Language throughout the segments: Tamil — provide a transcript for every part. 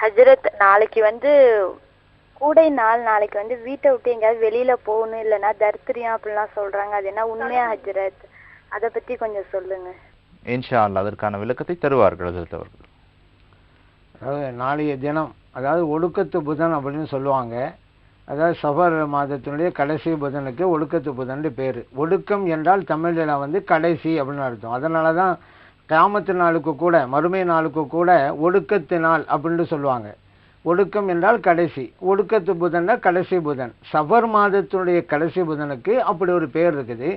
ஹஜ்ரத் நாளைக்கு வந்து கூடை நாள் நாளைக்கு வந்து வீட்டை விட்டு எங்கேயாவது வெளியில போகணும் இல்லைன்னா தர்த்திரியம் அப்படிலாம் சொல்றாங்க. அது என்ன உண்மையா ஹஜ்ரத்? அதை பத்தி கொஞ்சம் சொல்லுங்க. இன்ஷா அல்லாஹ் அதற்கான விளக்கத்தை தருவார்கள் ஹஜரத் அவர்கள். அதாவது நாளைய தினம் அதாவது ஒடுக்கத்து புதன் அப்படின்னு சொல்லுவாங்க. அதாவது சஃபர் மாதத்தினுடைய கடைசி புதனுக்கு ஒடுக்கத்து புதன் பேர். ஒடுக்கம் என்றால் தமிழில் வந்து கடைசி அப்படின்னு அர்த்தம். அதனால தான் கிராமத்து நாளுக்கு கூட மறுமை நாளுக்கு கூட ஒடுக்கத்து நாள் அப்படின்னு சொல்லுவாங்க. ஒடுக்கம் என்றால் கடைசி. ஒடுக்கத்து புதன்னா கடைசி புதன். சவர் மாதத்தினுடைய கடைசி புதனுக்கு அப்படி ஒரு பேர் இருக்குது.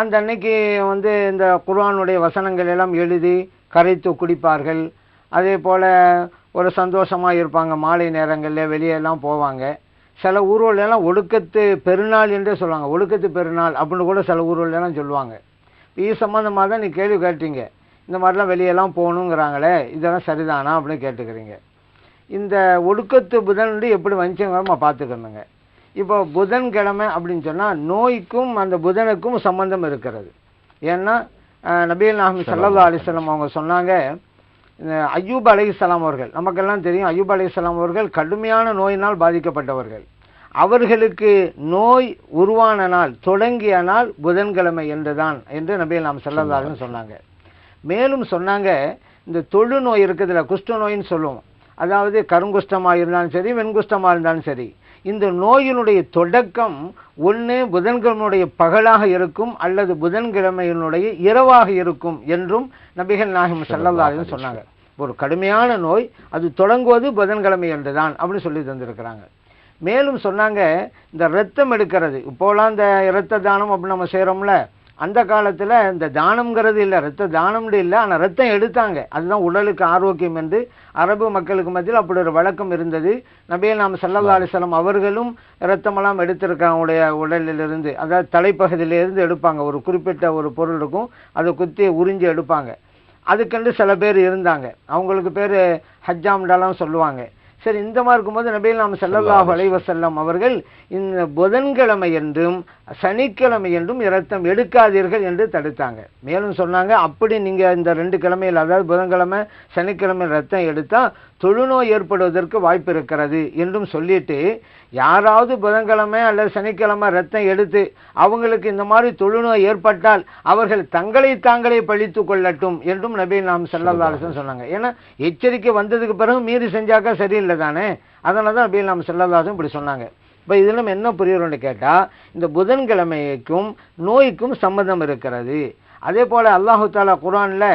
அந்த அன்னைக்கு வந்து இந்த குர்ஆனுடைய வசனங்கள் எல்லாம் எழுதி கரைத்து குடிப்பார்கள். அதே போல் ஒரு சந்தோஷமாக இருப்பாங்க. மாலை நேரங்களில் வெளியெல்லாம் போவாங்க. சில ஊர்வலம் ஒடுக்கத்து பெருநாள் என்றே சொல்லுவாங்க. ஒடுக்கத்து பெருநாள் அப்படின்னு கூட சில ஊர்வலம் சொல்லுவாங்க. இது சம்மந்தமாக தான் நீ கேள்வி கேட்டீங்க. இந்த மாதிரிலாம் வெளியெல்லாம் போகணுங்கிறாங்களே இதெல்லாம் சரிதானா அப்படின்னு கேட்டுக்கிறீங்க. இந்த ஒடுக்கத்து புதன் வந்து எப்படி நம்ம பார்த்துக்கணுங்க. இப்போ புதன்கிழமை அப்படின்னு சொன்னால் நோய்க்கும் அந்த புதனுக்கும் சம்பந்தம் இருக்கிறது. ஏன்னா நபிகள் நாகம் சல்லா அலிஸ்லாம் அவங்க சொன்னாங்க இந்த அய்யூப் அலைஹிஸ்ஸலாம் அவர்கள் நமக்கெல்லாம் தெரியும் அய்யூப் அலைஹிஸ்ஸலாம் அவர்கள் கடுமையான நோயினால் பாதிக்கப்பட்டவர்கள். அவர்களுக்கு நோய் உருவான நாள் தொடங்கிய நாள் புதன்கிழமை என்றுதான் என்று நபிகள் நாம் செல்லதாருன்னு சொன்னாங்க. மேலும் சொன்னாங்க இந்த தொழு நோய் இருக்குதுல்ல குஷ்ட நோயின்னு சொல்லுவோம். அதாவது கருங்குஷ்டமாக இருந்தாலும் சரி வெண்குஷ்டமாக இருந்தாலும் சரி. இந்த நோயினுடைய தொடக்கம் ஒன்று புதன்கிழமையுடைய பகலாக இருக்கும் அல்லது புதன்கிழமையினுடைய இரவாக இருக்கும் என்றும் நபிகள் நாயகம் செல்லல்லாருன்னு சொன்னாங்க. ஒரு கடுமையான நோய் அது தொடங்குவது புதன்கிழமை என்றுதான் அப்படின்னு சொல்லி தந்திருக்கிறாங்க. மேலும் சொன்னாங்க இந்த ரத்தம் எடுக்கிறது இப்போலாம் இந்த இரத்த தானம் அப்படின்னு நம்ம செய்கிறோம்ல அந்த காலத்தில் இந்த தானம்ங்கிறது இல்லை ரத்த தானம்னு இல்லை ஆனால் ரத்தம் எடுத்தாங்க. அதுதான் உடலுக்கு ஆரோக்கியம் என்று அரபு மக்களுக்கு மத்தியில் அப்படி ஒரு வழக்கம் இருந்தது. நபியே நாம் சல்லல்லா அலிஸ்லாம் அவர்களும் ரத்தமெல்லாம் எடுத்திருக்காங்க உடைய உடலிலிருந்து அதாவது தலைப்பகுதியிலிருந்து எடுப்பாங்க. ஒரு குறிப்பிட்ட ஒரு பொருள் இருக்கும் அதை குத்தி உறிஞ்சி எடுப்பாங்க. அதுக்கென்று சில பேர் இருந்தாங்க. அவங்களுக்கு பேர் ஹஜ்ஜாம்டாலாம் சொல்லுவாங்க. சரி இந்த மாதிரி இருக்கும்போது நபிகள் நாம் ஸல்லல்லாஹு அலைஹி வஸல்லம் அவர்கள் இந்த புதன்கிழமை என்றும் சனிக்கிழமை என்றும் இரத்தம் எடுக்காதீர்கள் என்று தடுத்தாங்க. மேலும் சொன்னாங்க அப்படி நீங்க இந்த ரெண்டு கிழமையில் அதாவது புதன்கிழமை சனிக்கிழமை ரத்தம் எடுத்தா தொழுநோய் ஏற்படுவதற்கு வாய்ப்பு இருக்கிறது என்றும் சொல்லிட்டு யாராவது புதன்கிழமை அல்லது சனிக்கிழமை ரத்தம் எடுத்து அவங்களுக்கு இந்த மாதிரி தொழுநோய் ஏற்பட்டால் அவர்கள் தங்களை தாங்களே பழித்து கொள்ளட்டும் என்றும் நபி நாம் செல்லதாசன் சொன்னாங்க. ஏன்னா எச்சரிக்கை வந்ததுக்கு பிறகு மீறி செஞ்சாக்கா சரியில்லை தானே? அதனால தான் நபி நாம் செல்லதாசன் இப்படி சொன்னாங்க. இப்போ இதில் என்ன புரியணும்னு கேட்டால் இந்த புதன்கிழமைக்கும் நோய்க்கும் சம்மதம் இருக்கிறது. அதே போல் அல்லாஹு தாலா குரானில்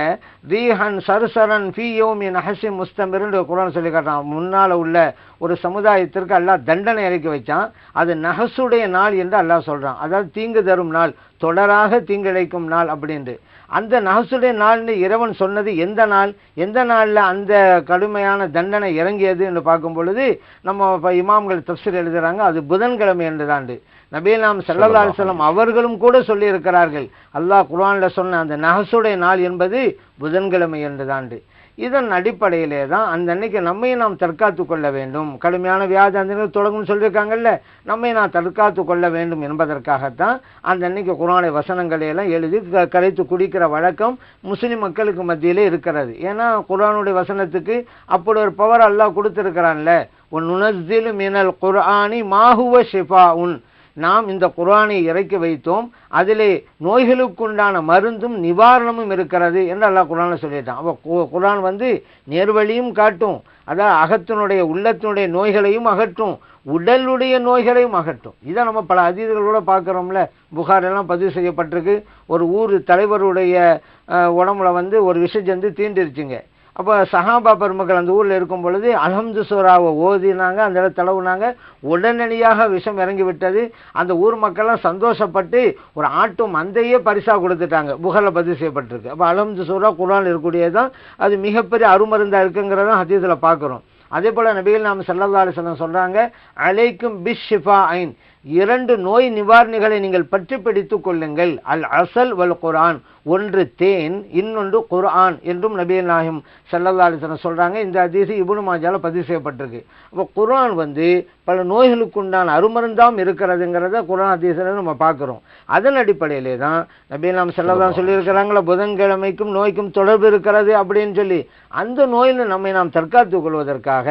ரீஹன் சருசரன் ஃபி யோமின் ஹசி முஸ்தமிர்னு குரான் சொல்லி காட்டுறான். முன்னால் உள்ள ஒரு சமுதாயத்திற்கு அல்லாஹ் தண்டனை இறக்கி வைச்சான். அது நகசுடைய நாள் என்று அல்லாஹ் சொல்கிறான் அதாவது தீங்கு தரும் நாள் தொடராக தீங்கிழைக்கும் நாள் அப்படின்ட்டு. அந்த நகசுடைய நாள்னு இறைவன் சொன்னது எந்த நாள்? எந்த நாளில் அந்த கடுமையான தண்டனை இறங்கியது என்று பார்க்கும் பொழுது நம்ம இப்போ இமாம்கள் தப்சர் எழுதுகிறாங்க அது புதன்கிழமை என்று தாண்டு. நாம் சல்லல்லா அலிஸ்லாம் அவர்களும் கூட சொல்லியிருக்கிறார்கள். அல்லாஹ் குர்ஆன்ல சொன்ன அந்த நகசுடைய நாள் என்பது புதன்கிழமை என்றுதாண்டு இதன் அடிப்படையிலே தான் அந்த அன்னைக்கு நம்மை நாம் தற்காத்து கொள்ள வேண்டும். கடுமையான வியாதி அந்த தொடங்கும்னு சொல்லியிருக்காங்கல்ல நம்மை நாம் தற்காத்து கொள்ள வேண்டும் என்பதற்காகத்தான் அந்த அன்னைக்கு குரானை வசனங்களை எல்லாம் எழுதி க- கரைத்து குடிக்கிற வழக்கம் முஸ்லிம் மக்களுக்கு மத்தியிலே இருக்கிறது. ஏன்னா குரானுடைய வசனத்துக்கு அப்படி ஒரு பவர் அல்லாஹ் கொடுத்துருக்கிறான்ல. உன் நுனஸ்திலு மினல் குர்ஆனி மாஹுவ ஷிஃபா உன் நாம் இந்த குரானை இறக்கி வைத்தோம். அதிலே நோய்களுக்குண்டான மருந்தும் நிவாரணமும் இருக்கிறது என்று அல்லாஹ் குரானில் சொல்லிட்டான் அப்போ கு- வந்து நேர்வழியும் காட்டும். அதான் அகத்தினுடைய உள்ளத்தினுடைய நோய்களையும் அகற்றும். உடலுடைய நோய்களையும் அகற்றும். இதை நம்ம பல அதீதர்களோட பார்க்குறோம்ல. புகாரெல்லாம் பதிவு செய்யப்பட்டிருக்கு. ஒரு ஊர் தலைவருடைய உடம்புல வந்து ஒரு விஷஜந்து தீண்டிருச்சுங்க. அப்போ சஹாபா பெருமக்கள் அந்த ஊரில் இருக்கும் பொழுது அல்ஹம்து சூராவை ஓதினாங்க அந்த இடத்துல தடவுனாங்க. உடனடியாக விஷம் இறங்கி விட்டது. அந்த ஊர் மக்கள்லாம் சந்தோஷப்பட்டு ஒரு ஆட்டு மந்தையே பரிசாக கொடுத்துட்டாங்க. புகழில் பதிவு செய்யப்பட்டிருக்கு. அப்போ அல்ஹம்து சூரா குரான் இருக்கக்கூடியதான் அது மிகப்பெரிய அருமருந்தாக இருக்குங்கிறத ஹதீஸில் பார்க்குறோம். அதே போல் நபிகள் நாம் சல்லல்லா அலிஸ்லாம் சொல்கிறாங்க அலைக்கும் பிஷ் ஷிஃபா ஐன் இரண்டு நோய் நிவாரணிகளை நீங்கள் பற்றி பிடித்துக் கொள்ளுங்கள். அல் அசல் வல் குரான் ஒன்று தேன் இன்னொன்று குர்ஆன் என்றும் நபியல் நாயம் ஸல்லல்லாஹு சொல்கிறாங்க இந்த அதிசயம் இபுனு மாஜால பதிவு செய்யப்பட்டிருக்கு. அப்போ குர்ஆன் வந்து பல நோய்களுக்கு உண்டான அருமருந்தாம் இருக்கிறதுங்கிறத குர்ஆன் ஹதீஸ்ல நம்ம பார்க்குறோம். அதன் அடிப்படையிலே தான் நபிகள் நாம் ஸல்லல்லாஹு சொல்லியிருக்கிறாங்களா புதன்கிழமைக்கும் நோய்க்கும் தொடர்பு இருக்கிறது அப்படின்னு சொல்லி. அந்த நோயில் நம்மை நாம் தற்காத்துக் கொள்வதற்காக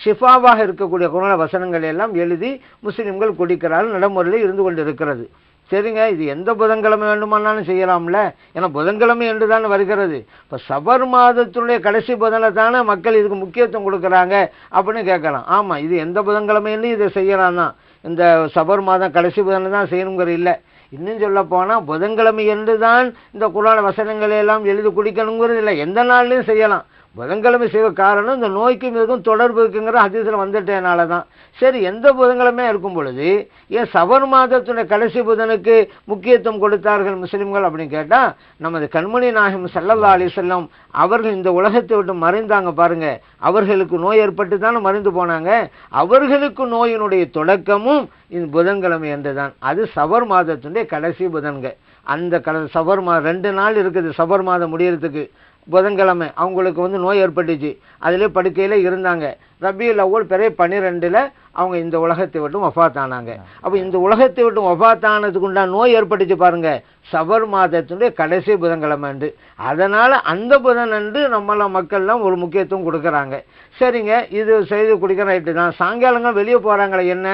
ஷிஃபாவாக இருக்கக்கூடிய குரான வசனங்களை எல்லாம் எழுதி முஸ்லீம்கள் குடிக்கிறார்கள் நடைமுறையில் இருந்து கொண்டு இருக்கிறது சரிங்க இது எந்த புதன்கிழமை வேண்டுமானாலும் செய்யலாம்ல. ஏன்னா புதன்கிழமை என்று தானே வருகிறது. இப்போ சபர் மாதத்துடைய கடைசி புதனை தானே மக்கள் இதுக்கு முக்கியத்துவம் கொடுக்குறாங்க அப்படின்னு கேட்கலாம். ஆமாம் இது எந்த புதன்கிழமையிலையும் இதை செய்யலாம் தான். இந்த சபர் மாதம் கடைசி புதனை தான் செய்யணுங்கிற இல்லை. இன்னும் சொல்ல போனால் புதன்கிழமை என்று தான் இந்த குரான வசனங்களை எல்லாம் எழுதி குடிக்கணுங்கிறது இல்லை. எந்த நாள்லையும் செய்யலாம். புதன்கிழமை செய்வ காரணம் இந்த நோய்க்கும் இதுக்கும் தொடர்பு இருக்குங்கிற அதிசயம் வந்துட்டேனால தான் சரி எந்த புதன்கிழமையாக இருக்கும் பொழுது ஏன் சபர் மாதத்துடைய கடைசி புதனுக்கு முக்கியத்துவம் கொடுத்தார்கள் முஸ்லீம்கள் அப்படின்னு கேட்டால் நமது கண்மணி நாயகம் ஸல்லல்லாஹு அலி செல்லம் அவர்கள் இந்த உலகத்தை விட்டு மறைந்தாங்க பாருங்க. அவர்களுக்கு நோய் ஏற்பட்டு தானே மறைந்து போனாங்க. அவர்களுக்கு நோயினுடைய தொடக்கமும் இந்த புதன்கிழமை என்று தான் அது சவர் மாதத்துடைய கடைசி புதன்கள். அந்த கல சபர் மா ரெண்டு நாள் இருக்குது சபர் மாதம் முடியறதுக்கு. புதன்கிழமை அவங்களுக்கு வந்து நோய் ஏற்பட்டுச்சு. அதிலே படுக்கையில் இருந்தாங்க. ரபியுல் அவ்வளோ பிறை பன்னிரெண்டில் அவங்க இந்த உலகத்தை விட்டு ஒஃபாத்தானாங்க அப்போ இந்த உலகத்தை விட்டு ஒஃபாத்தானதுக்கு உண்டான நோய் ஏற்பட்டுச்சு பாருங்கள் சபர் மாதத்தினுடைய கடைசி புதன்கிழமை அன்று. அதனால் அந்த புதன் அன்று மக்கள்லாம் ஒரு முக்கியத்துவம் கொடுக்குறாங்க. சரிங்க இது செய்து குடிக்கிற ரைட்டு தான். சாயங்காலங்க வெளியே போகிறாங்களே என்ன?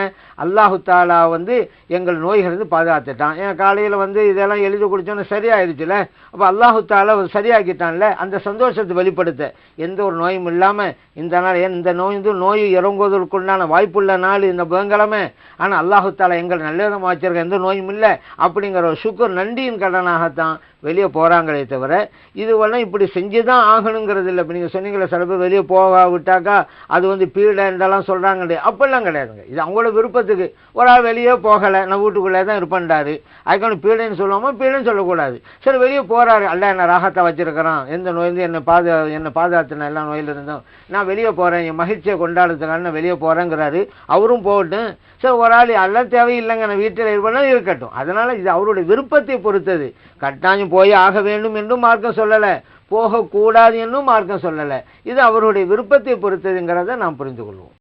அல்லாஹு தாலா வந்து எங்கள் நோய்களிலிருந்து பாதுகாத்துட்டான். ஏன் காலையில் வந்து இதெல்லாம் எழுதி குடிச்சோன்னு சரியாயிடுச்சுல அப்போ அல்லாஹு தாலா சரியாக்கிட்டான்ல? அந்த சந்தோஷத்தை வெளிப்படுத்த. எந்த ஒரு நோயும் இல்லாமல் இந்த நாள் ஏன் இந்த நோய் வந்து நோய் இறங்குவதற்குண்டான வாய்ப்புள்ள நாள் இந்த புதன்கிழமை. ஆனால் அல்லாஹு தாலா எங்கள் நல்லவிதமாக வச்சிருக்க எந்த நோயும் இல்லை. அப்படிங்கிற ஒரு சுக்கர் நன்றியின் கடனாகத்தான் வெளியே போகிறாங்களே தவிர இது வேணால் இப்படி செஞ்சு தான் ஆகணுங்கிறது இல்லை. இப்போ நீங்கள் சொன்னீங்களே சில பேர் வெளியே போக விட்டாக்கா அது வந்து பீடை சொல்கிறாங்க கிடையாது அப்படிலாம் கிடையாதுங்க. இது அவங்களோட விருப்பத்துக்கு. ஒரு ஆள் வெளியே போகலை நான் வீட்டுக்குள்ளே தான் இருப்பேன்டாரு. அதுக்கான பீடைன்னு சொல்லுவோமா பீடைன்னு சொல்லக்கூடாது. சரி வெளியே போகிறாரு அல்ல என்ன ராகத்தை வச்சிருக்கிறான்? எந்த நோய் என்னை பாது என்னை பாதுகாத்துன எல்லா நோயிலிருந்தும். நான் வெளியே போகிறேன் என் மகிழ்ச்சியை கொண்டாடுறதுக்காக வெளியே போகிறேங்கிறாரு அவரும் போகட்டும். சரி ஒரு ஆள் எல்லாம் தேவையில்லைங்க. நான் வீட்டில் இருப்பேன்னா இருக்கட்டும். அதனால் இது அவருடைய விருப்பத்தை பொறுத்தது. கட்டாயம் போய் ஆக வேண்டும் என்றும் மார்க்கம் சொல்லலை. போகக்கூடாது என்றும் மார்க்கம் சொல்லலை. இது அவருடைய விருப்பத்தை பொறுத்ததுங்கிறத நாம் புரிந்து கொள்வோம்.